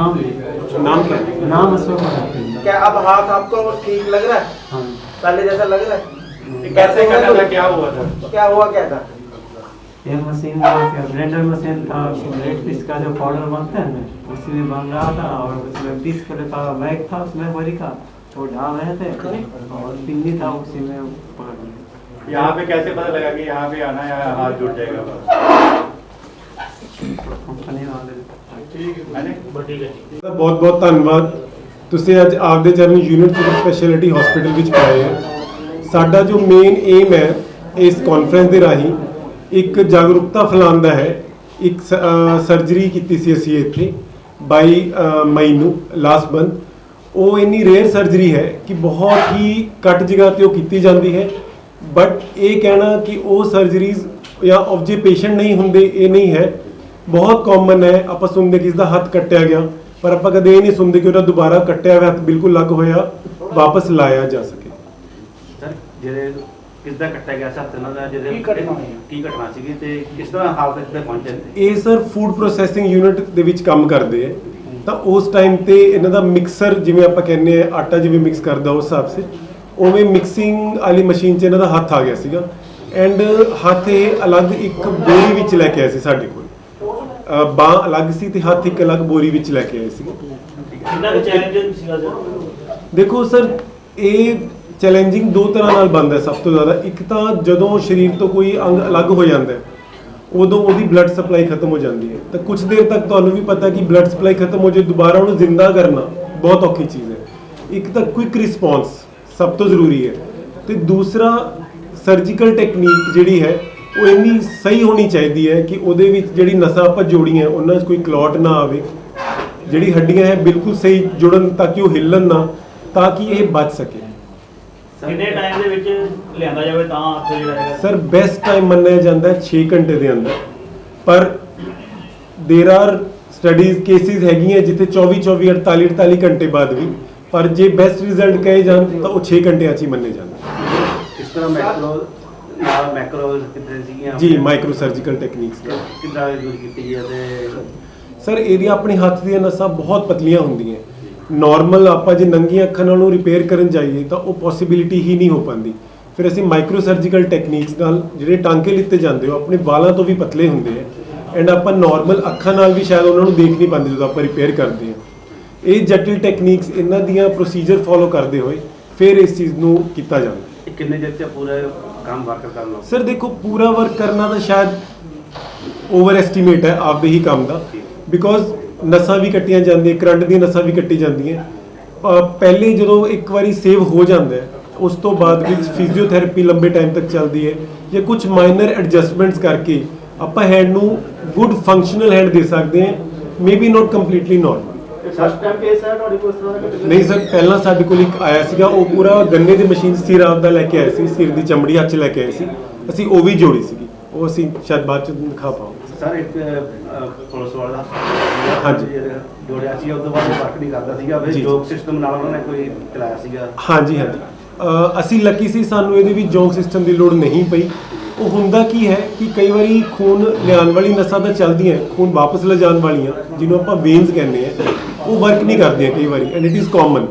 काम है। नाम क्या? नाम अशोक क्या अब हाथ आपको ठीक लग रहा है? हाँ। पहले जैसा लग रहा है? कैसे करना था क्या हुआ था? क्या हुआ क्या था? ये मशीन ब्लेंडर मशीन था ब्लेड पीस का जो पाउडर बनता है ना उसी में बन रहा था और उसमें बीस किलो का बैग था उसमें बड़ी का। वो डाल रहे थे और पिन्नी था उसी में पकड़ लिया। यहाँ पे कैसे पता लगा कि यहाँ पे आना है हाथ जुड़ जाएगा? कंपनी वाले मैंने ਬਹੁਤ ਬਹੁਤ ਧੰਨਵਾਦ। ਤੁਸੀਂ ਅੱਜ ਆਪਦੇ ਚਰਨ ਯੂਨਿਟ ਸੁਪਰ ਸਪੈਸ਼ਲਿਟੀ ਹਸਪੀਟਲ ਵਿੱਚ ਪਾਏ ਹੋ। ਸਾਡਾ ਜੋ ਮੇਨ ਏਮ ਹੈ ਇਸ ਕਾਨਫਰੰਸ ਦੇ ਰਾਹੀਂ ਇੱਕ ਜਾਗਰੂਕਤਾ ਫੈਲਾਉਣ ਦਾ ਹੈ। ਇੱਕ ਸਰਜਰੀ ਕੀਤੀ ਸੀ ਅਸੀਂ ਇੱਥੇ 22 ਅ, ਮਈ ਨੂੰ ਲਾਸਟ ਮੰਥ ਉਹ ਇੰਨੀ ਰੇਅਰ ਸਰਜਰੀ ਹੈ ਕਿ ਬਹੁਤ ਹੀ ਘੱਟ ਜਗ੍ਹਾ ਤੇ ਉਹ ਕੀਤੀ ਜਾਂਦੀ ਹੈ। ਬਟ ਇਹ ਕਹਿਣਾ ਕਿ ਉਹ ਸਰਜਰੀਜ਼ ਜਾਂ ਆਫ ਜੇ ਪੇਸ਼ੈਂਟ ਨਹੀਂ ਹੁੰਦੇ ਇਹ ਨਹੀਂ ਹੈ। ਬਹੁਤ ਕਾਮਨ ਹੈ ਆਪਾਂ ਸੁਣਦੇ ਕਿ ਇਸ ਦਾ ਹੱਥ ਕੱਟਿਆ ਗਿਆ ਪਰ ਆਪਾਂ ਕਦੇ ਇਹ ਨਹੀਂ ਸੁਣਦੇ ਕਿ ਉਹਦਾ ਦੁਬਾਰਾ ਕੱਟਿਆ ਹੋਇਆ ਹੱਥ ਬਿਲਕੁਲ ਲੱਗ ਹੋਇਆ ਵਾਪਸ ਲਾਇਆ ਜਾ ਸਕੇ। ਸਰ ਜਿਹੜੇ ਕਿਸ ਦਾ ਕੱਟਿਆ ਗਿਆ ਸੀ ਹੱਥ ਇਹਨਾਂ ਦਾ ਜਿਹਦੇ ਕੀ ਘਟਨਾ ਹੋਈ? ਕੀ ਘਟਨਾ ਸੀਗੀ ਤੇ ਕਿਸ ਤਰ੍ਹਾਂ ਹਾਲਤ ਇੱਥੇ ਪਹੁੰਚੇ ਨੇ ਇਹ ਸਰ ਫੂਡ ਪ੍ਰੋਸੈਸਿੰਗ ਯੂਨਿਟ ਦੇ ਵਿੱਚ ਕੰਮ ਕਰਦੇ ਹੈ। ਤਾਂ ਉਸ ਟਾਈਮ ਤੇ ਇਹਨਾਂ ਦਾ ਮਿਕਸਰ ਜਿਵੇਂ ਆਪਾਂ ਕਹਿੰਦੇ ਆ ਆਟਾ ਜਿਵੇਂ ਮਿਕਸ ਕਰਦਾ ਉਸ ਹਿਸਾਬ ਸੇ ਉਵੇਂ ਮਿਕਸਿੰਗ ਵਾਲੀ ਮਸ਼ੀਨ 'ਚ ਇਹਨਾਂ ਦਾ ਹੱਥ ਆ ਗਿਆ ਸੀਗਾ। ਐਂਡ ਹੱਥ ਇਹ ਅਲੱਗ ਇੱਕ ਬੋਰੀ ਵਿੱਚ ਲੈ ਕੇ ਆਏ ਸੀ ਸਾਡੇ ਕੋਲ। ਬਾਹ ਅਲੱਗ ਸੀ ਤੇ ਹੱਥ ਇੱਕ ਅਲੱਗ ਬੋਰੀ ਵਿੱਚ ਲੈ ਕੇ ਆਏ ਸੀ। ਕਿੰਨਾ ਕੁ ਚੈਲੰਜਿੰਗ ਸੀਗਾ ਸਰ? ਦੇਖੋ ਸਰ ਇਹ ਚੈਲੰਜਿੰਗ ਦੋ ਤਰ੍ਹਾਂ ਨਾਲ ਬਣਦਾ ਹੈ ਸਭ ਤੋਂ ਜ਼ਿਆਦਾ। ਇੱਕ ਤਾਂ ਜਦੋਂ ਸਰੀਰ ਤੋਂ ਕੋਈ ਅੰਗ ਅਲੱਗ ਹੋ ਜਾਂਦਾ ਹੈ ਉਦੋਂ ਉਹਦੀ ਬਲੱਡ ਸਪਲਾਈ ਖਤਮ ਹੋ ਜਾਂਦੀ ਹੈ। ਤਾਂ ਕੁਝ ਦੇਰ ਤੱਕ ਤੁਹਾਨੂੰ ਵੀ ਪਤਾ ਕਿ ਬਲੱਡ ਸਪਲਾਈ ਖਤਮ ਹੋ ਜੇ ਦੁਬਾਰਾ ਉਹਨੂੰ ਜ਼ਿੰਦਾ ਕਰਨਾ ਬਹੁਤ ਔਖੀ ਚੀਜ਼ ਹੈ। ਇੱਕ ਤਾਂ ਕੁਇਕ ਰਿਸਪੌਂਸ ਸਭ ਤੋਂ ਜ਼ਰੂਰੀ ਹੈ। ਤੇ ਦੂਸਰਾ ਸਰਜੀਕਲ ਟੈਕਨੀਕ ਜਿਹੜੀ ਹੈ ਉਹ ਇੰਨੀ ਸਹੀ ਹੋਣੀ ਚਾਹੀਦੀ ਹੈ ਕਿ ਉਹਦੇ ਵਿੱਚ ਜਿਹੜੀ ਨਸਾਂ ਆਪਾਂ ਜੋੜੀਆਂ ਉਹਨਾਂ 'ਚ ਕੋਈ ਕਲੌਟ ਨਾ ਆਵੇ ਜਿਹੜੀ ਹੱਡੀਆਂ ਹੈ ਬਿਲਕੁਲ ਸਹੀ ਜੁੜਨ ਤਾਂ ਕਿ ਉਹ ਹਿੱਲਣ ਨਾ ਤਾਂ ਕਿ ਇਹ ਬਚ ਸਕੇ ਕਿੰਨੇ ਟਾਈਮ ਦੇ ਵਿੱਚ ਲਿਆਂਦਾ ਜਾਵੇ ਤਾਂ ਹੱਥ ਜਿਹੜਾ ਹੈਗਾ ਸਰ ਬੈਸਟ ਟਾਈਮ ਮੰਨਿਆ ਜਾਂਦਾ ਹੈ 6 ਘੰਟੇ ਦੇ ਅੰਦਰ per their are studies cases ਹੈਗੀਆਂ ਜਿੱਥੇ 24 24 48 48 ਘੰਟੇ ਬਾਅਦ ਵੀ ਪਰ ਜੇ ਬੈਸਟ ਰਿਜ਼ਲਟ ਕਹੇ ਜਾਣ ਤਾਂ ਉਹ 6 ਘੰਟਿਆਂ 'ਚ ਹੀ ਮੰਨੇ ਜਾਂਦੇ ਇਸ ਤਰ੍ਹਾਂ ਮੈਕਰੋ ਨਾਲ ਸੀਗੀਆਂ? ਜੀ ਮਾਈਕਰੋ ਸਰਜੀਕਲ ਟੈਕਨੀਕਸ ਦਾ ਕਿੱਦਾਂ ਯੂਜ਼ ਕੀਤੀ ਹੈ ਤੇ ਸਰ ਇਹਦੀਆਂ ਆਪਣੇ ਹੱਥ ਦੀਆਂ ਨਸਾਂ ਬਹੁਤ ਪਤਲੀਆਂ ਹੁੰਦੀਆਂ। ਨਾਰਮਲ ਆਪਾਂ ਜੇ ਨੰਗੀਆਂ ਅੱਖਾਂ ਨਾਲ ਉਹਨੂੰ ਰਿਪੇਅਰ ਕਰਨ ਜਾਈਏ ਤਾਂ ਉਹ ਪੋਸਿਬਿਲਿਟੀ ਹੀ ਨਹੀਂ ਹੋ ਪਾਉਂਦੀ। ਫਿਰ ਅਸੀਂ ਮਾਈਕਰੋ ਸਰਜੀਕਲ ਟੈਕਨੀਕਸ ਨਾਲ ਜਿਹੜੇ ਟਾਂਕੇ ਲਿੱਤੇ ਜਾਂਦੇ ਹੋ ਆਪਣੇ ਵਾਲਾਂ ਤੋਂ ਵੀ ਪਤਲੇ ਹੁੰਦੇ ਆ। ਐਂਡ ਆਪਾਂ ਨਾਰਮਲ ਅੱਖਾਂ ਨਾਲ ਵੀ ਸ਼ਾਇਦ ਉਹਨਾਂ ਨੂੰ ਦੇਖ ਨਹੀਂ ਪਾਉਂਦੇ ਜਦੋਂ ਆਪਾਂ ਰਿਪੇਅਰ ਕਰਦੇ ਹਾਂ ਇਹ ਜਟਿਲ ਟੈਕਨੀਕਸ ਇਹਨਾਂ ਦੀਆਂ ਪ੍ਰੋਸੀਜਰ ਫੋਲੋ ਕਰਦੇ ਹੋਏ ਫਿਰ ਇਸ ਚੀਜ਼ ਨੂੰ ਕੀਤਾ ਜਾਂਦਾ। ਕਿੰਨੇ ਤੇ ਪੂਰਾ ਕੰਮ ਵਰਕ ਕਰਨ ਲੱਗ ਸਰ ਦੇਖੋ ਪੂਰਾ ਵਰਕ ਕਰਨਾ ਤਾਂ ਸ਼ਾਇਦ ਓਵਰ ਐਸਟੀਮੇਟ ਹੈ ਆਪਦੇ ਹੀ ਕੰਮ ਦਾ। ਬਿਕੋਜ਼ ਨਸਾਂ ਵੀ ਕੱਟੀਆਂ ਜਾਂਦੀਆਂ ਕਰੰਟ ਦੀਆਂ ਨਸਾਂ ਵੀ ਕੱਟੀ ਜਾਂਦੀਆਂ। ਅਹ ਪਹਿਲੇ ਜਦੋਂ ਇੱਕ ਵਾਰੀ ਸੇਵ ਹੋ ਜਾਂਦਾ ਹੈ ਉਸ ਤੋਂ ਬਾਅਦ ਵਿੱਚ ਫਿਜ਼ੀਓਥੈਰੇਪੀ ਲੰਬੇ ਟਾਈਮ ਤੱਕ ਚੱਲਦੀ ਹੈ ਜਾਂ ਕੁਝ ਮਾਈਨਰ ਐਡਜਸਟਮੈਂਟਸ ਕਰਕੇ ਆਪਾਂ ਹੈਂਡ ਨੂੰ ਗੁੱਡ ਫੰਕਸ਼ਨਲ ਹੈਂਡ ਦੇ ਸਕਦੇ ਹਾਂ ਮੇਬੀ ਨਾਟ ਕੰਪਲੀਟਲੀ ਨਾਰਮਲ ਨਹੀਂ ਸਰ ਪਹਿਲਾਂ ਸਾਡੇ ਕੋਲ ਇੱਕ ਆਇਆ ਸੀਗਾ ਉਹ ਪੂਰਾ ਗੰਨੇ ਦੀ ਮਸ਼ੀਨ ਸਿਰ ਆਪ ਦਾ ਲੈ ਕੇ ਆਏ ਸੀ ਸਿਰ ਦੀ ਚਮੜੀ ਹੱਥ ਲੈ ਕੇ ਆਏ ਸੀ। ਅਸੀਂ ਉਹ ਵੀ ਜੋੜੀ ਸੀਗੀ। ਉਹ ਅਸੀਂ ਸ਼ਾਇਦ ਬਾਅਦ 'ਚ ਦਿਖਾ ਪਾਵਾਂਗੇ। ਸਰ ਇੱਕ ਅਹ, ਪੁਲਿਸ ਵਾਲਾ ਹਾਂਜੀ। ਜੋੜਿਆ ਸੀ ਉਸ ਬਾਅਦ ਵਰਕ ਨਹੀਂ ਕਰਦਾ ਸੀਗਾ ਫਿਰ ਜੀ। ਸਿਸਟਮ ਨਾਲ ਉਹਨਾਂ ਨੇ ਕੋਈ ਚਲਾਇਆ ਸੀਗਾ? ਹਾਂਜੀ ਹਾਂਜੀ। ਅ, ਅਸੀਂ ਲੱਕੀ ਸੀ ਸਾਨੂੰ ਇਹਦੇ ਵਿੱਚ ਜੋਂਕ ਸਿਸਟਮ ਦੀ ਲੋੜ ਨਹੀਂ ਪਈ। ਉਹ ਹੁੰਦਾ ਕੀ ਹੈ ਕਿ ਕਈ ਵਾਰੀ ਖੂਨ ਲਿਆਉਣ ਵਾਲੀ ਨਸਾਂ ਤਾਂ ਚੱਲਦੀਆਂ ਖੂਨ ਵਾਪਸ ਲਿਜਾਣ ਵਾਲੀਆਂ ਜਿਹਨੂੰ ਆਪਾਂ ਵੇਨਸ ਕਹਿੰਦੇ ਆ। ਉਹ ਵਰਕ ਨਹੀਂ ਕਰਦੀਆਂ ਕਈ ਵਾਰੀ ਐਂਡ ਇਟ ਇਜ਼ ਕਾਮਨ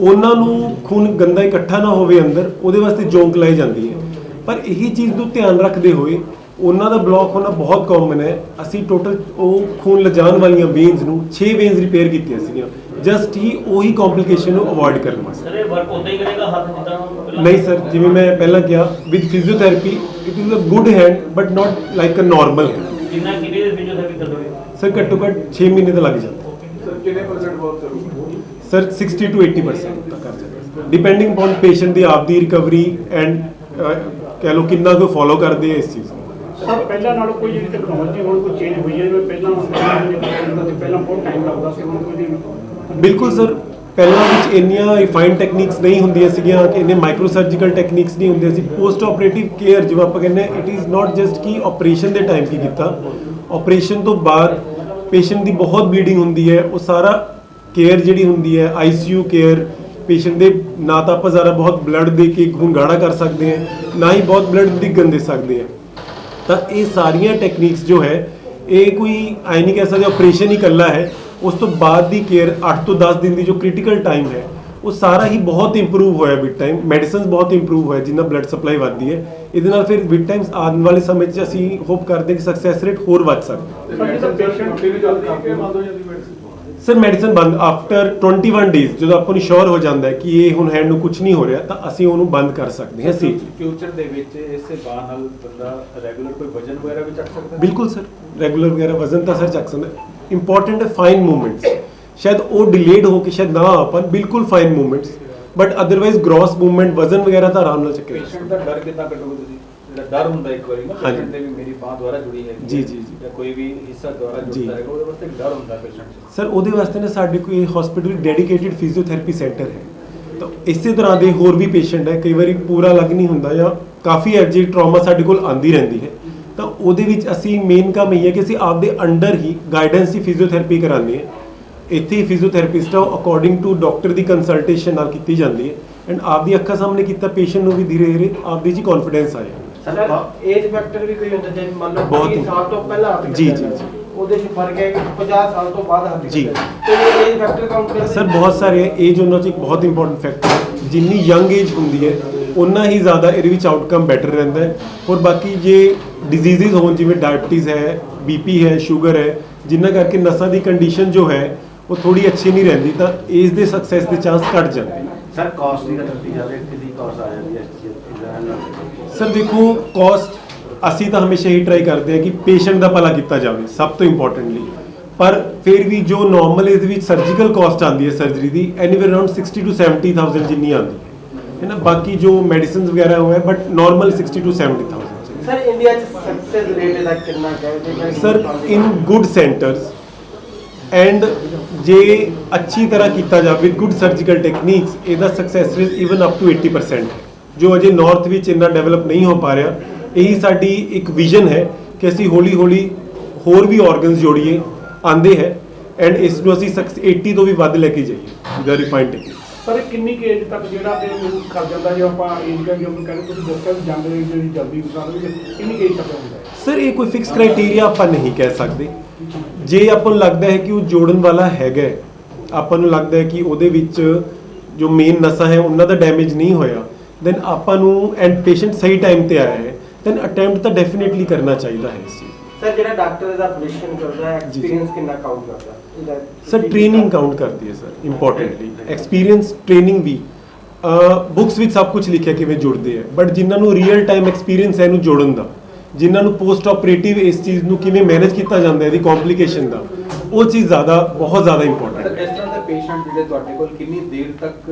ਉਹਨਾਂ ਨੂੰ ਖੂਨ ਗੰਦਾ ਇਕੱਠਾ ਨਾ ਹੋਵੇ ਅੰਦਰ ਉਹਦੇ ਵਾਸਤੇ ਜੋਂਕ ਲਾਈ ਜਾਂਦੀ ਹੈ। ਪਰ ਇਹੀ ਚੀਜ਼ ਨੂੰ ਧਿਆਨ ਰੱਖਦੇ ਹੋਏ ਉਹਨਾਂ ਦਾ ਬਲੌਕ ਹੋਣਾ ਬਹੁਤ ਕਾਮਨ ਹੈ। ਅਸੀਂ ਟੋਟਲ ਉਹ ਖੂਨ ਲਿਜਾਣ ਵਾਲੀਆਂ ਵੇਨਸ ਨੂੰ 6 ਵੇਨਸ ਰਿਪੇਅਰ ਕੀਤੀਆਂ ਸੀਗੀਆਂ। ਜਸਟ ਹੀ ਉਹੀ ਕੰਪਲਿਕੇਸ਼ਨ ਨੂੰ ਅਵੋਇਡ ਕਰਨ ਵਾਸਤੇ। ਸਰ ਇਹ ਵਰਕ ਉਦਾਂ ਹੀ ਕਰੇਗਾ ਹੱਥ ਜਿੱਦਾਂ? ਨਹੀਂ ਸਰ ਜਿਵੇਂ ਮੈਂ ਪਹਿਲਾਂ ਕਿਹਾ with physiotherapy it is a good hand but not like a normal hand ਕਿੰਨਾ ਕਿੰਨੇ ਦੇ ਫਿਜ਼ੀਓਥੈਰੇਪੀ ਕਰਦੋਗੇ ਸਰ ਘੱਟੋ ਘੱਟ 6 ਮਹੀਨੇ ਤਾਂ ਲੱਗ ਜਾਂਦੇ। ਸਰ ਕਿੰਨੇ ਪਰਸੈਂਟ ਵਰਕ ਕਰੂਗੇ? ਸਰ 60 ਟੂ 80% ਤੱਕ ਕਰ ਸਕਦੇ ਡਿਪੈਂਡਿੰਗ ਔਨ ਪੇਸ਼ੈਂਟ ਦੀ ਆਪਦੀ ਰਿਕਵਰੀ ਐਂਡ ਕਹਿ ਲਓ ਕਿੰਨਾ ਕੁ ਫੋਲੋ ਕਰਦੇ ਆ ਇਸ ਚੀਜ਼ ਨੂੰ। ਸਰ ਪਹਿਲਾਂ ਨਾਲੋਂ ਕੋਈ ਜਿਹੜੀ ਟੈਕਨੋਲੋਜੀ ਹੁਣ ਕੋਈ ਚੇਂਜ ਹੋਈ ਹੈ ਜਿਵੇਂ ਪਹਿਲਾਂ ਪਹਿਲਾਂ ਬਹੁਤ ਟਾਈਮ ਲੱਗਦਾ ਸੀ ਹੁਣ ਕੋਈ ਬਿਲਕੁਲ ਸਰ ਪਹਿਲਾਂ ਵਿੱਚ ਇੰਨੀਆਂ ਰਿਫਾਈਨਡ ਟੈਕਨੀਕਸ ਨਹੀਂ ਹੁੰਦੀਆਂ ਸੀਗੀਆਂ ਕਿ ਇੰਨੇ ਮਾਈਕਰੋ ਸਰਜੀਕਲ ਟੈਕਨੀਕਸ ਨਹੀਂ ਹੁੰਦੀਆਂ ਸੀ। ਪੋਸਟ ਆਪਰੇਟਿਵ ਕੇਅਰ ਜਿਵੇਂ ਆਪਾਂ ਕਹਿੰਦੇ ਇਟ ਇਜ਼ ਨਾਟ ਜਸਟ ਕਿ ਆਪਰੇਸ਼ਨ ਦੇ ਟਾਈਮ ਕੀ ਕੀਤਾ। ਆਪਰੇਸ਼ਨ ਤੋਂ ਬਾਅਦ ਪੇਸ਼ੈਂਟ ਦੀ ਬਹੁਤ ਬਲੀਡਿੰਗ ਹੁੰਦੀ ਹੈ, ਉਹ ਸਾਰਾ ਕੇਅਰ ਜਿਹੜੀ ਹੁੰਦੀ ਹੈ ਆਈਸੀਯੂ ਕੇਅਰ ਪੇਸ਼ੈਂਟ ਦੇ ਨਾ ਤਾਂ ਆਪਾਂ ਜ਼ਿਆਦਾ ਬਹੁਤ ਬਲੱਡ ਦੇ ਕੇ ਖੂਨ ਗਾੜਾ ਕਰ ਸਕਦੇ ਹਾਂ, ਨਾ ਹੀ ਬਹੁਤ ਬਲੱਡ ਡਿੱਗਣ ਦੇ ਸਕਦੇ ਹਾਂ। ਤਾਂ ਇਹ ਸਾਰੀਆਂ ਟੈਕਨੀਕਸ ਜੋ ਹੈ, ਇਹ ਕੋਈ ਆਈ ਨਹੀਂ ਕਹਿ ਸਕਦੇ ਆਪਰੇਸ਼ਨ ਹੀ ਇਕੱਲਾ ਹੈ, ਉਸ ਤੋਂ ਬਾਅਦ ਦੀ ਕੇਅਰ 8 ਤੋਂ 10 ਦਿਨ ਦੀ ਜੋ ਕ੍ਰਿਟੀਕਲ ਟਾਈਮ ਹੈ ਉਹ ਸਾਰਾ ਹੀ ਬਹੁਤ ਇੰਪਰੂਵ ਹੋਇਆ ਵਿਦ ਟਾਈਮ ਮੈਡੀਸਿਨਸ ਬਹੁਤ ਇੰਪਰੂਵ ਹੋਇਆ ਜਿੰਨਾ ਬਲੱਡ ਸਪਲਾਈ ਵੱਧਦੀ ਹੈ। ਇਹਦੇ ਨਾਲ ਫਿਰ ਵਿਦ ਟਾਈਮ ਆਉਣ ਵਾਲੇ ਸਮੇਂ 'ਚ ਅਸੀਂ ਹੋਪ ਕਰਦੇ ਕਿ ਸਕਸੈਸ ਰੇਟ ਹੋਰ ਵੱਧ ਸਕਦਾ ਸਰ ਮੈਡੀਸਿਨ ਸਰ ਮੈਡੀਸਨ ਬੰਦ ਆਫਟਰ 21 ਡੇਜ਼ ਜਦੋਂ ਆਪਾਂ ਨੂੰ ਸ਼ੋਰ ਹੋ ਜਾਂਦਾ ਹੈ ਕਿ ਇਹ ਹੁਣ ਹੈਂਡ ਨੂੰ ਕੁਝ ਨਹੀਂ ਹੋ ਰਿਹਾ ਤਾਂ ਅਸੀਂ ਉਹਨੂੰ ਬੰਦ ਕਰ ਸਕਦੇ ਹਾਂ ਸੀ ਫਿਊਚਰ ਦੇ ਵਿੱਚ ਇਸੇ ਬਾਹ ਨਾਲ ਬੰਦਾ ਰੈਗੂਲਰ ਕੋਈ ਵਜਨ ਵਗੈਰਾ ਵੀ ਚੱਕ ਸਕਦਾ ਹੈ? ਬਿਲਕੁਲ ਸਰ ਰੈਗੂਲਰ ਵਗੈਰਾ ਵਜ਼ਨ ਤਾਂ ਸਰ ਚੱਕ ਸਕਦਾ ਇੰਪੋਰਟੈਂਟ ਹੈ ਫਾਈਨ ਮੂਵਮੈਂਟਸ ਸ਼ਾਇਦ ਉਹ ਡਿਲੇਡ ਹੋ ਕੇ ਸ਼ਾਇਦ ਨਾ ਆ ਪਾਉਣ ਬਿਲਕੁਲ fine movements but otherwise gross movement ਵਜ਼ਨ ਵਗੈਰਾ ਤਾਂ ਆਰਾਮ ਨਾਲ ਚੱਕੇ ਪੇਸ਼ੈਂਟ ਦਾ ਡਰ ਕਿੱਦਾਂ ਕੱਢੋਗੇ ਤੁਸੀਂ ਜਿਹੜਾ ਡਰ ਹੁੰਦਾ ਇੱਕ ਵਾਰੀ ਨਾ। ਪੇਸ਼ੈਂਟ ਦੇ ਵੀ ਮੇਰੀ ਬਾਹ ਦੁਆਰਾ ਜੁੜੀ ਹੈ ਜੀ, ਜੀ, ਜੀ। ਜਾਂ ਕੋਈ ਵੀ ਹਿੱਸਾ ਦੁਆਰਾ। ਜੁੜਦਾ ਹੈਗਾ ਉਹਦੇ ਵਾਸਤੇ ਡਰ ਹੁੰਦਾ ਪੇਸ਼ੈਂਟ ਸਰ ਉਹਦੇ ਵਾਸਤੇ ਨਾ ਸਾਡੇ ਕੋਈ ਹਸਪੀਟਲ ਡੈਡੀਕੇਟਿਡ ਫਿਜ਼ੀਓਥੈਰੇਪੀ ਸੈਂਟਰ ਹੈ ਤਾਂ ਇਸੇ ਤਰ੍ਹਾਂ ਦੇ ਹੋਰ ਵੀ ਪੇਸ਼ੈਂਟ ਹੈ ਕਈ ਵਾਰੀ ਪੂਰਾ ਲੱਗ ਨਹੀਂ ਹੁੰਦਾ ਜਾਂ ਕਾਫੀ ਐਜੀ ਟਰਾਮਾ ਸਾਡੇ ਕੋਲ ਆਂਦੀ ਰਹਿੰਦੀ ਹੈ ਤਾਂ ਉਹਦੇ ਵਿੱਚ ਅਸੀਂ ਮੇਨ ਕੰਮ ਇਹ ਹੈ ਕਿ ਅਸੀਂ ਆਪਦੇ ਅੰਡਰ ਹੀ ਗਾਈਡੈਂਸ ਦੀ ਫਿਜ਼ੀਓਥੈਰੇਪੀ ਕਰਾਉਂਦੇ ਹਾਂ ਇੱਥੇ ਫਿਜ਼ੀਓਥੈਰੇਪਿਸਟ ਆ ਅਕੋਰਡਿੰਗ ਟੂ ਡਾਕਟਰ ਦੀ ਕੰਸਲਟੇਸ਼ਨ ਨਾਲ ਕੀਤੀ ਜਾਂਦੀ ਹੈ। ਐਂਡ ਆਪਦੀ ਅੱਖਾਂ ਸਾਹਮਣੇ ਕੀਤਾ ਪੇਸ਼ੈਂਟ ਨੂੰ ਵੀ ਧੀਰੇ ਧੀਰੇ ਆਪਦੀ ਜੀ ਕੌਨਫੀਡੈਂਸ ਆਇਆ ਸਰ ਏਜ ਫੈਕਟਰ ਵੀ ਕੋਈ ਹੁੰਦਾ ਜਿਵੇਂ ਮੰਨ ਲਓ ਬਹੁਤ 20 ਸਾਲ ਤੋਂ ਪਹਿਲਾਂ ਹੱਥ ਜੀ, ਜੀ, ਗਿਆ। ਉਹਦੇ 'ਚ ਫ਼ਰਕ ਹੈ ਕਿ 50 ਸਾਲ ਤੋਂ ਬਾਅਦ ਹੱਥ ਜੀ। ਤੇ ਇਹ ਏਜ ਫੈਕਟਰ ਕਾਊਂਟ ਕਰਦੇ ਸਰ ਬਹੁਤ ਸਾਰੇ ਏਜ ਉਹਨਾਂ 'ਚ ਇੱਕ ਬਹੁਤ ਇੰਪੋਰਟੈਂਟ ਫੈਕਟਰ ਹੈ। ਜਿੰਨੀ ਯੰਗ ਏਜ ਹੁੰਦੀ ਹੈ ਉਨਾ ਹੀ ਜ਼ਿਆਦਾ ਇਹਦੇ ਵਿੱਚ ਆਊਟਕਮ ਬੈਟਰ ਰਹਿੰਦਾ ਹੈ। ਔਰ ਬਾਕੀ ਜੇ ਡਿਜ਼ੀਜ਼ਸ ਹੋਣ ਜਿਵੇਂ ਡਾਇਬਟੀਜ਼ ਹੈ ਬੀਪੀ ਹੈ ਸ਼ੂਗਰ ਹੈ ਜਿਨ੍ਹਾਂ ਕਰਕੇ ਨਸਾਂ ਦੀ ਕੰਡੀਸ਼ਨ ਜੋ ਹੈ ਉਹ ਥੋੜੀ ਅੱਛੀ ਨਹੀਂ ਰਹਿੰਦੀ ਤਾਂ ਏਜ ਦੇ ਸਕਸੈਸ ਦੇ ਚਾਂਸ ਘਟ ਜਾਂਦੇ। ਸਰ ਕਾਸਟ ਦੀ ਗੱਲ ਕੀਤੀ ਜਾਵੇ ਕਿੰਨੀ ਕਾਸਟ ਆ ਜਾਂਦੀ ਹੈ ਇਸ ਦਾ? ਸਰ ਦੇਖੋ ਕਾਸਟ ਅਸੀਂ ਤਾਂ ਹਮੇਸ਼ਾ ਹੀ ਟਰਾਈ ਕਰਦੇ ਹਾਂ ਕਿ ਪੇਸ਼ੈਂਟ ਦਾ ਭਲਾ ਕੀਤਾ ਜਾਵੇ ਸਭ ਤੋਂ ਇੰਪੋਰਟੈਂਟਲੀ ਪਰ ਫਿਰ ਵੀ ਜੋ ਨਾਰਮਲ ਇਹਦੇ ਵਿੱਚ ਸਰਜੀਕਲ ਕਾਸਟ ਆਉਂਦੀ ਹੈ ਸਰਜਰੀ ਦੀ ਐਨੀਵੇਅਰ ਅਰਾਊਂਡ 60 ਟੂ 70000 ਜਿੰਨੀ ਆਉਂਦੀ ਹੈ। ਹੈ ਨਾ? ਬਾਕੀ ਜੋ ਮੈਡੀਸਿਨਸ ਵਗੈਰਾ ਹੋਇਆ but normal 60 to 70000 sir India 'ਚ। ਸਕਸੈਸ ਰੇਟ ਇਹਦਾ ਕਿੰਨਾ ਹੈ? Sir in good centres and ਜੇ ਅੱਛੀ ਤਰ੍ਹਾਂ ਕੀਤਾ ਜਾਵੇ ਵਿਦ ਗੁੱਡ ਸਰਜੀਕਲ ਟੈਕਨੀਕਸ ਇਹਦਾ success rate even up to 80% ਹੈ। ਜੋ ਅਜੇ ਨਾਰਥ ਵਿੱਚ ਇੰਨਾ ਡਿਵੈਲਪ ਨਹੀਂ ਹੋ ਪਾ ਰਿਹਾ ਇਹੀ ਸਾਡੀ ਇੱਕ ਵਿਜ਼ਨ ਹੈ ਕਿ ਅਸੀਂ ਹੌਲੀ ਹੌਲੀ ਹੋਰ ਵੀ ਆਰਗਨਸ ਜੋੜੀਏ ਆਂਦੇ ਹੈ। ਐਂਡ ਇਸ ਨੂੰ ਅਸੀਂ ਸਕਸ 80 ਤੋਂ ਵੀ ਵੱਧ ਲੈ ਕੇ ਜਾਈਏ ਦਾ ਰਿਫਾਈਨਡ ਟੈਕਨੀਕ ਸਰ ਕਿੰਨੀ ਕੁ ਏਜ ਤੱਕ ਜਿਹੜਾ ਤੇ ਕਰ ਜਾਂਦਾ ਜੇ ਆਪਾਂ ਏਜ ਦਾ ਜੋ ਕਹਿੰਦੇ ਤੁਸੀਂ ਦੱਸਿਆ ਵੀ ਜਾਂਦੇ ਜਿਹੜੀ ਜਲਦੀ ਲਈ ਕਿੰਨੀ ਏਜ ਤੱਕ ਹੁੰਦਾ ਸਰ ਇਹ ਕੋਈ ਫਿਕਸ ਕ੍ਰਾਈਟੇਰੀਆ ਆਪਾਂ ਨਹੀਂ ਕਹਿ ਸਕਦੇ। ਜੇ ਆਪਾਂ ਨੂੰ ਲੱਗਦਾ ਹੈ ਕਿ ਉਹ ਜੋੜਨ ਵਾਲਾ ਹੈਗਾ ਆਪਾਂ ਨੂੰ ਲੱਗਦਾ ਹੈ ਕਿ ਉਹਦੇ ਵਿੱਚ ਜੋ ਮੇਨ ਨਸਾਂ ਹੈ ਉਹਨਾਂ ਦਾ ਡੈਮੇਜ ਨਹੀਂ ਹੋਇਆ ਦੈਨ ਆਪਾਂ ਨੂੰ ਐਂਡ ਪੇਸ਼ੈਂਟ ਸਹੀ ਟਾਈਮ ਤੇ ਆਇਆ ਹੈ ਦੈਨ ਅਟੈਂਪਟ ਤਾਂ ਡੈਫੀਨਿਟਲੀ ਕਰਨਾ ਚਾਹੀਦਾ ਹੈ ਇਸ ਚੀਜ਼ ਸਰ ਜਿਹੜਾ ਡਾਕਟਰ ਇਹਦਾ ਆਪਰੇਸ਼ਨ ਕਰਦਾ ਹੈ। ਐਕਸਪੀਰੀਅੰਸ ਕਿੰਨਾ ਕਾਊਂਟ ਕਰਦਾ? ਸਰ ਟ੍ਰੇਨਿੰਗ ਕਾਊਂਟ ਕਰਦੀ ਹੈ ਸਰ ਇੰਪੋਰਟੈਂਟਲੀ ਐਕਸਪੀਰੀਅੰਸ ਟ੍ਰੇਨਿੰਗ ਵੀ। ਬੁੱਕਸ ਵਿੱਚ ਸਭ ਕੁਝ ਲਿਖਿਆ ਕਿਵੇਂ ਜੁੜਦੇ ਆ ਬਟ ਜਿਨ੍ਹਾਂ ਨੂੰ ਰੀਅਲ ਟਾਈਮ ਐਕਸਪੀਰੀਅੰਸ ਹੈ ਇਹਨੂੰ ਜੋੜਨ ਦਾ। ਜਿਨ੍ਹਾਂ ਨੂੰ ਪੋਸਟ ਆਪਰੇਟਿਵ ਇਸ ਚੀਜ਼ ਨੂੰ ਕਿਵੇਂ ਮੈਨੇਜ ਕੀਤਾ ਜਾਂਦਾ ਹੈ ਇਹਦੀ ਕੰਪਲਿਕੇਸ਼ਨ ਦਾ ਉਹ ਚੀਜ਼ ਜ਼ਿਆਦਾ ਬਹੁਤ ਜ਼ਿਆਦਾ ਇੰਪੋਰਟੈਂਟ ਹੈ। ਇਸ ਤਰ੍ਹਾਂ ਦੇ ਪੇਸ਼ੈਂਟ ਜਿਹੜੇ ਤੁਹਾਡੇ ਕੋਲ ਕਿੰਨੀ ਦੇਰ ਤੱਕ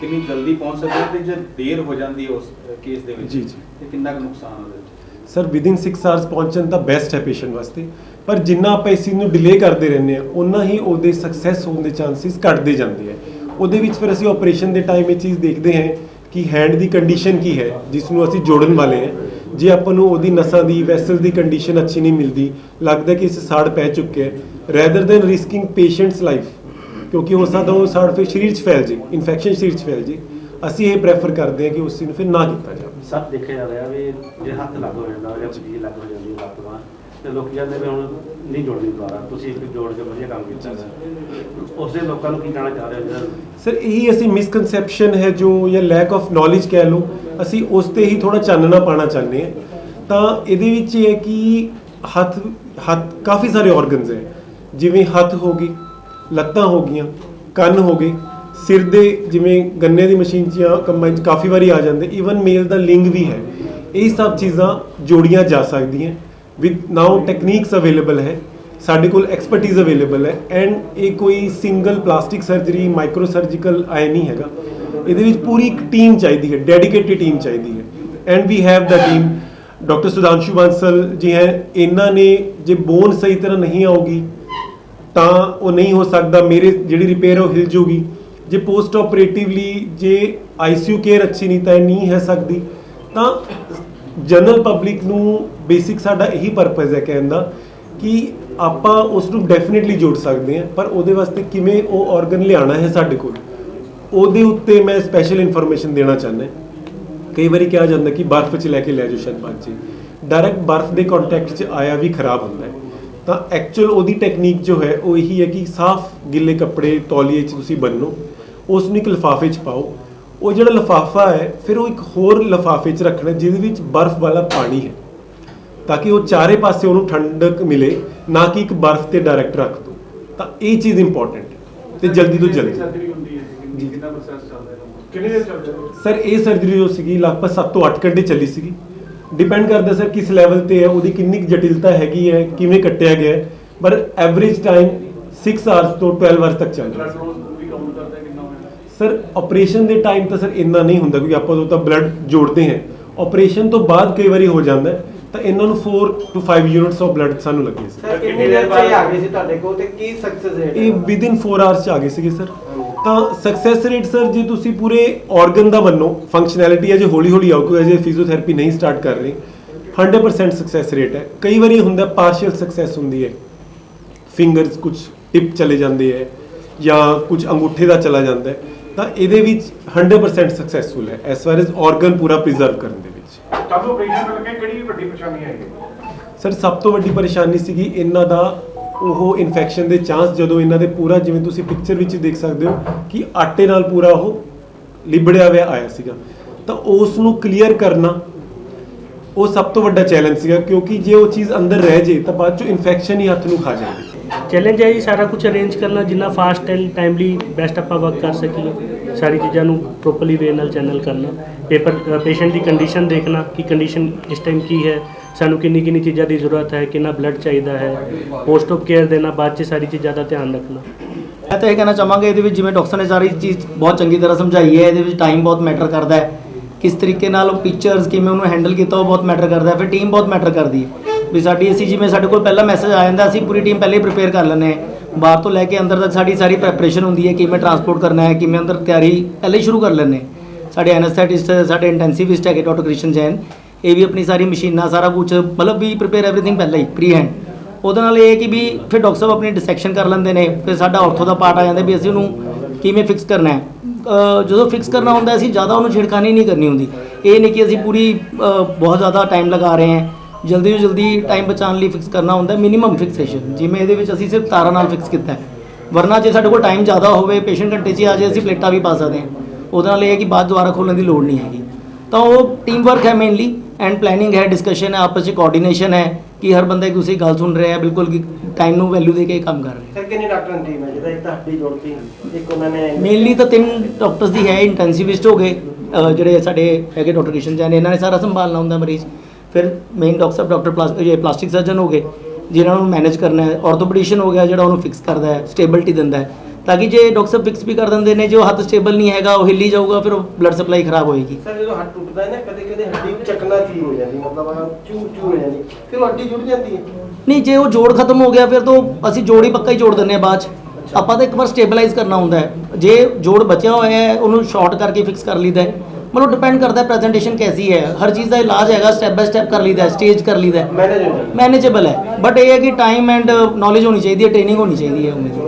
ਕਿੰਨੀ ਜਲਦੀ ਪਹੁੰਚ ਸਕਦੇ ਤੇ ਜੇ ਦੇਰ ਹੋ ਜਾਂਦੀ ਹੈ ਉਸ ਕੇਸ ਦੇ ਵਿੱਚ ਜੀ, ਜੀ। ਤੇ ਕਿੰਨਾ ਕੁ ਨੁਕਸਾਨ ਉਹਦੇ ਵਿੱਚ ਸਰ ਵਿਦਿਨ 6 ਆਵਰਸ ਪਹੁੰਚਣ ਤਾਂ ਬੈਸਟ ਹੈ ਪੇਸ਼ੈਂਟ ਵਾਸਤੇ ਪਰ ਜਿੰਨਾ ਆਪਾਂ ਇਸ ਚੀਜ਼ ਨੂੰ ਡਿਲੇ ਕਰਦੇ ਰਹਿੰਦੇ ਆ ਉਨਾ ਹੀ ਉਹਦੇ ਸਕਸੈਸ ਹੋਣ ਦੇ ਚਾਂਸਸ ਘਟਦੇ ਜਾਂਦੇ ਆ ਉਹਦੇ ਵਿੱਚ ਫਿਰ ਅਸੀਂ ਆਪਰੇਸ਼ਨ ਦੇ ਟਾਈਮ ਇਹ ਚੀਜ਼ ਦੇਖਦੇ ਹਾਂ ਕਿ ਹੈਂਡ ਦੀ ਕੰਡੀਸ਼ਨ ਕੀ ਹੈ ਜਿਸ ਨੂੰ ਅਸੀਂ ਜੋੜਨ ਵਾਲੇ ਹਾਂ। ਜੇ ਆਪਾਂ ਨੂੰ ਉਹਦੀ ਨਸਾਂ ਦੀ ਵੈਸਲ ਦੀ ਕੰਡੀਸ਼ਨ ਅੱਛੀ ਨਹੀਂ ਮਿਲਦੀ ਲੱਗਦਾ ਕਿ ਇਸ ਸਾੜ ਪੈ ਚੁੱਕਿਆ ਹੈ rather than risking patient's life ਕਿਉਂਕਿ ਹੋ ਸਕਦਾ ਉਹ ਸਾੜ ਫਿਰ ਸਰੀਰ 'ਚ ਫੈਲ ਜੇ ਇਨਫੈਕਸ਼ਨ ਸਰੀਰ 'ਚ ਫੈਲ ਜੇ ਅਸੀਂ ਇਹ ਪ੍ਰੈਫਰ ਕਰਦੇ ਹਾਂ ਕਿ ਉਸ ਨੂੰ ਫਿਰ ਨਾ ਕੀਤਾ ਜਾਵੇ। ਸਭ ਦੇਖਿਆ ਜਾ ਰਿਹਾ ਵੀ ਜੇ ਹੱਥ ਲੱਗ ਹੋ ਜਾਂਦਾ ਜਾਂ ਚੀਜ਼ ਲੱਗ ਹੋ ਜਾਂਦੀ ਹੈ ਲੱਤ ਬਾਂਹ ਤੇ ਲੋਕ ਕਹਿੰਦੇ ਵੀ ਹੁਣ ਨਹੀਂ ਜੋੜਨੀ ਦੁਬਾਰਾ ਤੁਸੀਂ ਇੱਕ ਜੋੜ ਕੇ ਵਧੀਆ ਕੰਮ ਕੀਤਾ ਉਸੇ ਲੋਕਾਂ ਨੂੰ ਕੀ ਕਹਿਣਾ ਚਾਹ ਰਹੇ ਹੋ? ਸਰ ਇਹੀ ਅਸੀਂ ਮਿਸਕਨਸੈਪਸ਼ਨ ਹੈ ਜੋ ਜਾਂ ਲੈਕ ਆਫ ਨੌਲੇਜ ਕਹਿ ਲਓ ਅਸੀਂ ਉਸ ਤੇ ਹੀ ਥੋੜਾ ਚਾਨਣਾ ਪਾਣਾ ਚਾਹੁੰਦੇ ਹਾਂ। ਤਾਂ ਇਹਦੇ ਵਿੱਚ ਇਹ ਹੈ ਕਿ ਹੱਥ ਹੱਥ ਕਾਫੀ ਸਾਰੇ ਆਰਗਨਸ ਹੈ। ਜਿਵੇਂ ਹੱਥ ਹੋ ਗਈ, ਲੱਤਾਂ ਹੋ ਗਈਆਂ, ਕੰਨ ਹੋ ਗਏ, ਸਿਰ ਦੇ ਜਿਵੇਂ ਗੰਨੇ ਦੀ ਮਸ਼ੀਨ 'ਚ ਜਾਂ ਕੰਬਾਈਨ 'ਚ ਕਾਫੀ ਵਾਰੀ ਆ ਜਾਂਦੇ ਈਵਨ ਮੇਲ ਦਾ ਲਿੰਗ ਵੀ ਹੈ। ਇਹ ਸਭ ਚੀਜ਼ਾਂ ਜੋੜੀਆਂ ਜਾ ਸਕਦੀਆਂ। ਵਿਦ ਨਾਓ ਟੈਕਨੀਕਸ ਅਵੇਲੇਬਲ ਹੈ, ਸਾਡੇ ਕੋਲ ਐਕਸਪਰਟਿਜ਼ ਅਵੇਲੇਬਲ ਹੈ ਐਂਡ ਇਹ ਕੋਈ single plastic surgery micro surgical ਆਏ ਨਹੀਂ ਹੈਗਾ। ਇਹਦੇ ਵਿੱਚ ਪੂਰੀ ਇੱਕ ਟੀਮ ਚਾਹੀਦੀ ਹੈ ਡੈਡੀਕੇਟਿਡ ਟੀਮ ਚਾਹੀਦੀ ਹੈ। And we have the team doctor Sudhanshu Bansal ji ਹੈ, ਇਹਨਾਂ ਨੇ ਜੇ ਬੋਨ ਸਹੀ ਤਰ੍ਹਾਂ ਨਹੀਂ ਆਊਗੀ, ਤਾਂ ਉਹ ਨਹੀਂ ਹੋ ਸਕਦਾ, ਮੇਰੇ ਜਿਹੜੀ ਰਿਪੇਅਰ ਉਹ ਹਿਲ ਜੂਗੀ। ਜੇ ਪੋਸਟ ਆਪਰੇਟਿਵਲੀ ਜੇ ਆਈਸੀਯੂ ਕੇਅਰ ਅੱਛੀ ਨਹੀਂ, ਤਾਂ ਨਹੀਂ ਹੈ ਸਕਦੀ। ਤਾਂ ਜਨਰਲ ਪਬਲਿਕ ਨੂੰ ਬੇਸਿਕ ਸਾਡਾ ਇਹੀ ਪਰਪਸ ਹੈ ਕਹਿਣ ਦਾ ਕਿ ਆਪਾਂ ਉਸ ਨੂੰ ਡੈਫੀਨਿਟਲੀ ਜੋੜ ਸਕਦੇ ਹਾਂ, ਪਰ ਉਹਦੇ ਵਾਸਤੇ ਕਿਵੇਂ ਉਹ ਆਰਗਨ ਲਿਆਉਣਾ ਹੈ ਸਾਡੇ ਕੋਲ। ਉਹਦੇ ਉੱਤੇ ਮੈਂ ਸਪੈਸ਼ਲ ਇਨਫੋਰਮੇਸ਼ਨ ਦੇਣਾ ਚਾਹੁੰਦਾ ਕਈ ਵਾਰੀ ਕਿਹਾ ਜਾਂਦਾ ਕਿ ਬਰਫ਼ 'ਚ ਲੈ ਕੇ ਲੈ ਜਾਓ ਸ਼ਾਇਦ ਪੰਛੀ ਡਾਇਰੈਕਟ ਬਰਫ਼ ਦੇ ਕੰਟੈਕਟ 'ਚ ਆਇਆ ਵੀ ਖਰਾਬ ਹੁੰਦਾ ਹੈ। ਤਾਂ ਐਕਚੁਅਲ ਉਹਦੀ ਟੈਕਨੀਕ ਜੋ ਹੈ, ਉਹ ਇਹੀ ਹੈ ਕਿ ਸਾਫ਼ ਗਿੱਲੇ ਕੱਪੜੇ ਤੌਲੀਏ 'ਚ ਤੁਸੀਂ ਬੰਨੋ ਉਸ ਨੂੰ ਇੱਕ ਲਿਫਾਫੇ 'ਚ ਪਾਓ। ਉਹ ਜਿਹੜਾ ਲਿਫਾਫਾ ਹੈ, ਫਿਰ ਉਹ ਇੱਕ ਹੋਰ ਲਿਫਾਫੇ 'ਚ ਰੱਖਣਾ ਜਿਹਦੇ ਵਿੱਚ ਬਰਫ਼ ਵਾਲਾ ਪਾਣੀ ਹੈ। ਤਾਂ ਕਿ ਉਹ ਚਾਰੇ ਪਾਸੇ ਉਹਨੂੰ ਠੰਡਕ ਮਿਲੇ, ਨਾ ਕਿ ਇੱਕ ਬਰਫ਼ ਤੇ ਡਾਇਰੈਕਟ ਰੱਖ ਦੋ। ਤਾਂ ਇਹ ਚੀਜ਼ ਇੰਪੋਰਟੈਂਟ ਹੈ, ਤੇ ਜਲਦੀ ਤੋਂ ਜਲਦੀ। ਜੀ। ਕਿੰਨਾ ਪ੍ਰੋਸੈਸ ਚੱਲਦਾ ਹੈ ਕਿੰਨੇ ਦਿਨ ਚੱਲਦਾ ਹੈ ਸਰ ਇਹ ਸਰਜਰੀ ਜੋ ਸੀਗੀ ਲਗਭਗ 7 ਤੋਂ 8 ਘੰਟੇ ਚੱਲੀ ਸੀਗੀ। ਡਿਪੈਂਡ ਕਰਦਾ ਸਰ ਕਿਸ ਲੈਵਲ ਤੇ ਹੈ ਉਹਦੀ ਕਿੰਨੀ ਜਟਿਲਤਾ ਹੈਗੀ ਹੈ ਕਿਵੇਂ ਕੱਟਿਆ ਗਿਆ ਹੈ। ਪਰ ਐਵਰੇਜ ਟਾਈਮ 6 ਆਵਰਸ ਤੋਂ 12 ਆਵਰਸ ਤੱਕ ਚੱਲ ਰਿਹਾ ਬਲੱਡ ਸੀ ਫਲੋ ਵੀ ਕਾਊਂਟ ਕਰਦਾ ਹੈ ਕਿੰਨਾ ਹੋਇਆ? ਸਰ ਆਪਰੇਸ਼ਨ ਦੇ ਟਾਈਮ ਤਾਂ ਸਰ ਇੰਨਾ ਨਹੀਂ ਹੁੰਦਾ ਕਿਉਂਕਿ ਆਪਾਂ ਉਹ ਤਾਂ ਬਲੱਡ ਜੋੜਦੇ ਹਾਂ। ਆਪਰੇਸ਼ਨ ਤੋਂ ਬਾਅਦ ਕਈ ਵਾਰੀ ਹੋ ਜਾਂਦਾ ਹੈ, ਤਾਂ ਇਹਨਾਂ ਨੂੰ 4 ਤੋਂ 5 ਯੂਨਿਟਸ ਆਫ ਬਲੱਡ ਸਾਨੂੰ ਲੱਗੇ ਸੀ ਸਰ ਕਿੰਨੀ ਦੇਰ ਚ ਆ ਗਏ ਸੀ ਤੁਹਾਡੇ ਕੋਲ ਤੇ ਕੀ ਸਕਸੈਸ ਰੇਟ ਇਹ ਵਿਦਿਨ 4 ਆਵਰਸ ਚ ਆ ਗਏ ਸੀਗੇ ਸਰ ਤਾਂ ਸਕਸੈਸ ਰੇਟ ਸਰ ਜੇ ਤੁਸੀਂ ਪੂਰੇ ਆਰਗਨ ਦਾ ਮੰਨੋ ਫੰਕਸ਼ਨੈਲਿਟੀ ਅਜੇ ਹੌਲੀ ਹੌਲੀ ਆਊ ਕਿਉਂਕਿ ਅਜੇ ਫਿਜ਼ੀਓਥੈਰੇਪੀ ਨਹੀਂ ਸਟਾਰਟ ਕਰ ਰਹੇ। 100% ਸਕਸੈਸ ਰੇਟ ਹੈ। ਕਈ ਵਾਰੀ ਹੁੰਦਾ ਪਾਰਸ਼ੀਅਲ ਸਕਸੈਸ ਹੁੰਦੀ ਹੈ। ਫਿੰਗਰਸ ਕੁਝ ਟਿਪ ਚਲੇ ਜਾਂਦੇ ਹੈ ਜਾਂ ਕੁਝ ਅੰਗੂਠੇ ਦਾ ਚਲਾ ਜਾਂਦਾ ਹੈ। ਤਾਂ ਇਹਦੇ ਵਿੱਚ 100% ਸਕਸੈਸਫੁਲ ਹੈ ਐਸ ਫਾਰ ਐਸ ਆਰਗਨ ਪੂਰਾ ਪ੍ਰੀਜ਼ਰਵ ਕਰਨ ਦੇ ਵਿੱਚ। ਕਦੋਂ ਆਪਰੇਸ਼ਨ ਲੱਗੇ ਕਿਹੜੀ ਵੱਡੀ ਪਰੇਸ਼ਾਨੀ ਆਈ ਸਰ ਸਭ ਤੋਂ ਵੱਡੀ ਪਰੇਸ਼ਾਨੀ ਸੀਗੀ ਇਹਨਾਂ ਦਾ ਉਹ ਇਨਫੈਕਸ਼ਨ ਦੇ ਚਾਂਸ ਜਦੋਂ ਇਹਨਾਂ ਦੇ ਪੂਰਾ, ਜਿਵੇਂ ਤੁਸੀਂ ਪਿਕਚਰ ਵਿੱਚ ਦੇਖ ਸਕਦੇ ਹੋ ਕਿ ਆਟੇ ਨਾਲ ਪੂਰਾ ਉਹ ਲਿਬੜਿਆ ਹੋਇਆ ਆਇਆ ਸੀਗਾ। ਤਾਂ ਉਸ ਨੂੰ ਕਲੀਅਰ ਕਰਨਾ ਉਹ ਸਭ ਤੋਂ ਵੱਡਾ ਚੈਲੰਜ ਸੀਗਾ, ਕਿਉਂਕਿ ਜੇ ਉਹ ਚੀਜ਼ ਅੰਦਰ ਰਹਿ ਜੇ ਤਾਂ ਬਾਅਦ ਚੋਂ ਇਨਫੈਕਸ਼ਨ ਹੀ ਹੱਥ ਨੂੰ ਖਾ ਜਾਂਦੀ ਚੈਲੰਜ ਹੈ ਜੀ ਸਾਰਾ ਕੁਝ ਅਰੇਂਜ ਕਰਨਾ, ਜਿੰਨਾ ਫਾਸਟ ਐਂਡ ਟਾਈਮਲੀ ਬੈਸਟ ਆਪਾਂ ਵਰਕ ਕਰ ਸਕੀਏ। ਸਾਰੀ ਚੀਜ਼ਾਂ ਨੂੰ ਪ੍ਰੋਪਰਲੀ ਵੇ ਨਾਲ ਚੈਨਲ ਕਰਨਾ। ਪੇਪਰ ਪੇਸ਼ੈਂਟ ਦੀ ਕੰਡੀਸ਼ਨ ਦੇਖਣਾ ਕਿ ਕੰਡੀਸ਼ਨ ਇਸ ਟਾਈਮ ਕੀ ਹੈ। ਸਾਨੂੰ ਕਿੰਨੀ ਕਿੰਨੀ ਚੀਜ਼ਾਂ ਦੀ ਜ਼ਰੂਰਤ ਹੈ, ਕਿੰਨਾ ਬਲੱਡ ਚਾਹੀਦਾ ਹੈ ਪੋਸਟ ਆਫ ਕੇਅਰ ਦੇਣਾ, ਬਾਅਦ 'ਚ ਸਾਰੀ ਚੀਜ਼ਾਂ ਦਾ ਧਿਆਨ ਰੱਖਣਾ। ਮੈਂ ਤਾਂ ਇਹ ਕਹਿਣਾ ਚਾਹਾਂਗਾ, ਇਹਦੇ ਵਿੱਚ ਜਿਵੇਂ ਡਾਕਟਰ ਨੇ ਸਾਰੀ ਚੀਜ਼ ਬਹੁਤ ਚੰਗੀ ਤਰ੍ਹਾਂ ਸਮਝਾਈ ਹੈ, ਇਹਦੇ ਵਿੱਚ ਟਾਈਮ ਬਹੁਤ ਮੈਟਰ ਕਰਦਾ ਹੈ। ਕਿਸ ਤਰੀਕੇ ਨਾਲ ਉਹ ਪਿਕਚਰਸ ਕਿਵੇਂ ਉਹਨੂੰ ਹੈਂਡਲ ਕੀਤਾ, ਉਹ ਬਹੁਤ ਮੈਟਰ ਕਰਦਾ ਹੈ, ਫਿਰ ਟੀਮ ਬਹੁਤ ਮੈਟਰ ਕਰਦੀ ਹੈ। ਵੀ ਸਾਡੀ ਅਸੀਂ ਜਿਵੇਂ ਸਾਡੇ ਕੋਲ ਪਹਿਲਾ ਮੈਸੇਜ ਆ ਜਾਂਦਾ, ਅਸੀਂ ਪੂਰੀ ਟੀਮ ਪਹਿਲੇ ਹੀ ਪ੍ਰਿਪੇਅਰ ਕਰ ਲੈਂਦੇ ਹਾਂ। ਬਾਹਰ ਤੋਂ ਲੈ ਕੇ ਅੰਦਰ ਤੱਕ ਸਾਡੀ ਸਾਰੀ ਪ੍ਰੈਪਰੇਸ਼ਨ ਹੁੰਦੀ ਹੈ, ਕਿਵੇਂ ਟਰਾਂਸਪੋਰਟ ਕਰਨਾ ਹੈ, ਕਿਵੇਂ ਅੰਦਰ ਤਿਆਰੀ ਪਹਿਲੇ ਹੀ ਸ਼ੁਰੂ ਕਰ ਲੈਂਦੇ ਹਾਂ। ਸਾਡੇ ਐਨਸਥੈਟਿਸਟ ਸਾਡੇ ਇੰਟੈਂਸਿਵਿਸਟ ਹੈਗੇ ਡਾਕਟਰ ਕ੍ਰਿਸ਼ਨ ਜੈਨ। ਇਹ ਵੀ ਆਪਣੀ ਸਾਰੀ ਮਸ਼ੀਨਾਂ ਸਾਰਾ ਕੁਝ ਮਤਲਬ ਵੀ ਪ੍ਰਿਪੇਅਰ ਐਵਰੀਥਿੰਗ ਪਹਿਲਾਂ ਹੀ ਪ੍ਰੀ ਹੈਂਡ ਉਹਦੇ ਨਾਲ ਇਹ ਹੈ ਕਿ ਵੀ ਫਿਰ ਡਾਕਟਰ ਸਾਹਿਬ ਆਪਣੀ ਡਿਸੈਕਸ਼ਨ ਕਰ ਲੈਂਦੇ ਨੇ, ਫਿਰ ਸਾਡਾ ਆਰਥੋ ਦਾ ਪਾਰਟ ਆ ਜਾਂਦਾ ਵੀ ਅਸੀਂ ਉਹਨੂੰ ਕਿਵੇਂ ਫਿਕਸ ਕਰਨਾ ਹੈ। ਜਦੋਂ ਫਿਕਸ ਕਰਨਾ ਹੁੰਦਾ ਅਸੀਂ ਜ਼ਿਆਦਾ ਉਹਨੂੰ ਛਿੜਕਾਨੀ ਨਹੀਂ ਕਰਨੀ ਹੁੰਦੀ। ਇਹ ਨਹੀਂ ਕਿ ਅਸੀਂ ਪੂਰੀ ਬਹੁਤ ਜ਼ਿਆਦਾ ਟਾਈਮ ਲਗਾ ਰਹੇ ਹਾਂ, ਜਲਦੀ ਤੋਂ ਜਲਦੀ ਟਾਈਮ ਬਚਾਉਣ ਲਈ ਫਿਕਸ ਕਰਨਾ ਹੁੰਦਾ ਮਿਨੀਮਮ ਫਿਕਸੇਸ਼ਨ ਜਿਵੇਂ ਇਹਦੇ ਵਿੱਚ ਅਸੀਂ ਸਿਰਫ ਤਾਰਾਂ ਨਾਲ ਫਿਕਸ ਕੀਤਾ ਹੈ। ਵਰਨਾ ਜੇ ਸਾਡੇ ਕੋਲ ਟਾਈਮ ਜ਼ਿਆਦਾ ਹੋਵੇ ਪੇਸ਼ੈਂਟ ਘੰਟੇ 'ਚ ਆ ਜਾਏ, ਅਸੀਂ ਪਲੇਟਾਂ ਵੀ ਪਾ ਸਕਦੇ ਹਾਂ। ਉਹਦੇ ਨਾਲ ਇਹ ਹੈ ਕਿ ਬਾਅਦ ਦੁਬਾਰਾ ਖੋਲਣ ਦੀ ਲੋੜ ਨਹੀਂ ਹੈਗੀ। ਤਾਂ ਉਹ ਟੀਮ ਵਰਕ ਹੈ ਮੇਨਲੀ ਐਂਡ ਪਲੈਨਿੰਗ ਹੈ ਡਿਸਕਸ਼ਨ ਹੈ ਆਪਸ ਵਿੱਚ ਕੋਆਰਡੀਨੇਸ਼ਨ ਹੈ ਕਿ ਹਰ ਬੰਦਾ ਇੱਕ ਦੂਸਰੇ ਦੀ ਗੱਲ ਸੁਣ ਰਿਹਾ ਹੈ ਬਿਲਕੁਲ ਕਿ ਟਾਈਮ ਨੂੰ ਵੈਲਿਊ ਦੇ ਕੇ ਕੰਮ ਕਰ ਰਿਹਾ ਹੈ। ਸਰ ਕਿੰਨੀ ਡਾਕਟਰਾਂ ਦੀ ਟੀਮ ਹੈ? ਜਿਹਦਾ ਇੱਕ ਤਾਂ ਹੱਡੀ ਜੋੜਤੀ ਇੱਕ ਉਹਨਾਂ ਨੇ ਮੇਨਲੀ ਤਾਂ ਤਿੰਨ ਡਾਕਟਰਸ ਦੀ ਹੈ ਇੰਟੈਂਸਿਵਿਸਟ ਹੋ ਗਏ ਜਿਹੜੇ ਸਾਡੇ ਹੈਗੇ ਡਾਕਟਰ ਕਿਸ਼ਨ ਜੈਨ ਇਹਨਾਂ ਨੇ ਸਾਰਾ ਸੰਭਾਲਣਾ ਹੁੰਦਾ ਮਰੀਜ਼। ਫਿਰ ਮੇਨ ਡਾਕਟਰ ਸਾਹਿਬ ਡਾਕਟਰ ਪਲਾਸਟਿਕ ਸਰਜਨ ਹੋ ਗਏ ਜਿਨ੍ਹਾਂ ਨੂੰ ਮੈਨੇਜ ਕਰਨਾ ਹੈ। ਆਰਥੋਪੈਡਿਸ਼ਨ ਹੋ ਗਿਆ ਜਿਹੜਾ ਉਹਨੂੰ ਫਿਕਸ ਕਰਦਾ ਹੈ ਸਟੇਬਿਲਿਟੀ ਦਿੰਦਾ ਹੈ। ਤਾਂ ਕਿ ਜੇ ਡਾਕਟਰ ਸਾਹਿਬ ਫਿਕਸ ਵੀ ਕਰ ਦਿੰਦੇ ਨੇ ਜੋ ਹੱਥ ਸਟੇਬਲ ਨਹੀਂ ਹੈਗਾ ਉਹ ਹਿੱਲੀ ਜਾਊਗਾ ਫਿਰ ਉਹ ਬਲੱਡ ਸਪਲਾਈ ਖਰਾਬ ਹੋਏਗੀ। ਸਰ ਜਦੋਂ ਹੱਡ ਟੁੱਟਦਾ ਹੈ ਨਾ ਕਦੇ ਕਦੇ ਹੱਡੀ ਚੱਕਣਾ ਚੀ ਹੋ ਜਾਂਦੀ ਮਤਲਬ ਚੂਰ ਚੂਰ ਹੋ ਜਾਂਦੀ ਫਿਰ ਉਹ ਹੱਡੀ ਜੁੜ ਜਾਂਦੀ ਹੈ। ਨਹੀਂ ਜੇ ਉਹ ਜੋੜ ਖਤਮ ਹੋ ਗਿਆ ਫਿਰ ਤਾਂ ਅਸੀਂ ਜੋੜ ਹੀ ਪੱਕਾ ਹੀ ਜੋੜ ਦਿੰਦੇ ਹਾਂ ਬਾਅਦ ਚ। ਆਪਾਂ ਤਾਂ ਇੱਕ ਵਾਰ ਸਟੇਬਲਾਈਜ਼ ਕਰਨਾ ਹੁੰਦਾ ਹੈ। ਜੇ ਜੋੜ ਬਚਿਆ ਹੋਇਆ ਹੈ ਉਹਨੂੰ ਸ਼ਾਰਟ ਕਰਕੇ ਫਿਕਸ ਕਰ ਲਈਦਾ ਹੈ। ਮਤਲਬ ਡਿਪੈਂਡ ਕਰਦਾ ਹੈ ਪ੍ਰੈਜੈਂਟੇਸ਼ਨ ਕੈਸੀ ਹੈ। ਹਰ ਚੀਜ਼ ਦਾ ਇਲਾਜ ਹੈਗਾ ਸਟੈਪ ਬਾਈ ਸਟੈਪ ਕਰ ਲਈਦਾ ਹੈ ਸਟੇਜ ਕਰ ਲਈਦਾ ਮੈਨੇਜੇਬਲ ਹੈ। ਬਟ ਇਹ ਹੈ ਕਿ ਟਾਈਮ ਐਂਡ ਨੌਲੇਜ ਹੋਣੀ ਚਾਹੀਦੀ ਹੈ ਟ੍ਰੇਨਿੰਗ ਹੋਣੀ ਚਾਹੀਦੀ ਹੈ ਉਵੇਂ ਦੀ